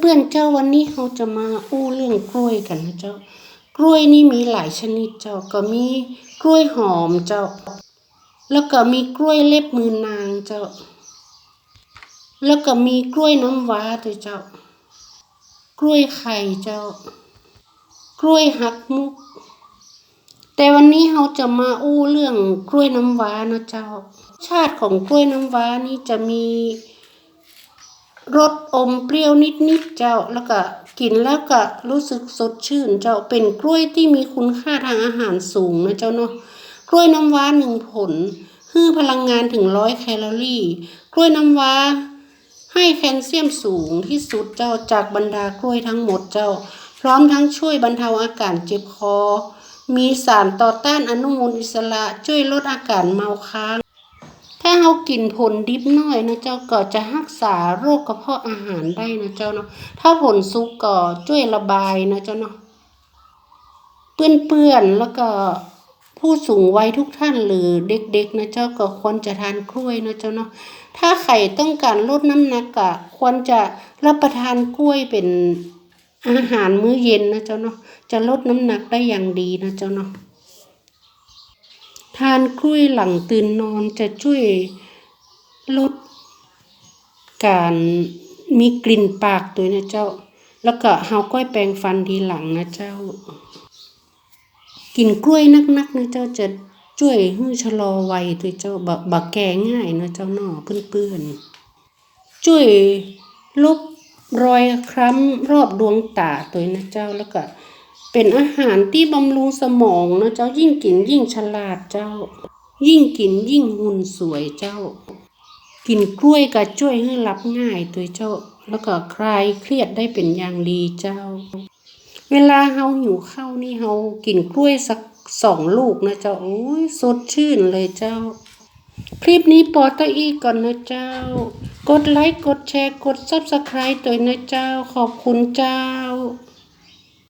เพื่อนๆเจ้าวันนี้เราจะมาอู้เรื่องกล้วยกันนะเจ้า กล้วยนี่มีหลายชนิดเจ้าก็มีกล้วยหอมเจ้า แล้วก็มีกล้วยเล็บมือนางเจ้า แล้วก็มีกล้วยน้ำว้าด้วยเจ้า กล้วยไข่เจ้า กล้วยหักมุก แต่วันนี้เราจะมาอู้เรื่องกล้วยน้ำว้านะเจ้า ชาติของกล้วยน้ำว้านี่จะมี รสอมเปรี้ยวนิดๆเจ้าแล้วก็กินแล้วก็รู้สึกสดชื่นเจ้าเป็นกล้วยที่มีคุณค่าทางอาหารสูงนะเจ้าเนาะกล้วยน้ำว้าหนึ่งผลให้พลังงานถึงร้อยแคลอรี่ กล้วยน้ำว้า ให้แคลเซียมสูงที่สุดเจ้าจากบรรดากล้วยทั้งหมดเจ้า พร้อมทั้งช่วยบรรเทาอาการเจ็บคอ มีสารต่อต้านอนุมูลอิสระช่วยลดอาการเมาค้าง ถ้าเรากินผลดิบน้อยนะเจ้าก็จะรักษาโรคกระเพาะอาหารได้นะเจ้าเนาะ ถ้าผลสุกก็ช่วยระบายนะเจ้าเนาะ เปื้อนๆแล้วก็ผู้สูงวัยทุกท่านหรือเด็กๆนะเจ้าก็ควรจะทานกล้วยนะเจ้าเนาะ ถ้าใครต้องการลดน้ำหนักก็ควรจะรับประทานกล้วยเป็นอาหารมื้อเย็นนะเจ้าเนาะ จะลดน้ำหนักได้อย่างดีนะเจ้าเนาะ ทานกล้วยหลังตื่นนอนจะช่วยลดการมีกลิ่นปากตัวนะเจ้า แล้วก็เฮาก้อยแปรงฟันทีหลังนะเจ้า กินกล้วยนักๆนะเจ้าจะช่วยให้ชะลอวัยตัวเจ้าบักบักแก่ง่ายนะเจ้าเนาะเพื่อนๆช่วยลบรอยคล้ำรอบดวงตาตัวนะเจ้าแล้วก็ เป็นอาหารที่บำรุงสมองนะเจ้ายิ่งกินยิ่งฉลาดเจ้า ยิ่งกินยิ่งหุ่นสวยเจ้า กินกล้วยก็ช่วยให้หลับง่ายตัวเจ้า แล้วก็คลายเครียดได้เป็นอย่างดีเจ้า เวลาเฮาหิวข้าวนี่เฮากินกล้วยสักสองลูกนะเจ้าโอ้ยสดชื่นเลยเจ้า คลิปนี้ปอตอีก่อนนะเจ้า กดไลค์กดแชร์กดซับสไครต์ตัวนะเจ้าขอบคุณเจ้า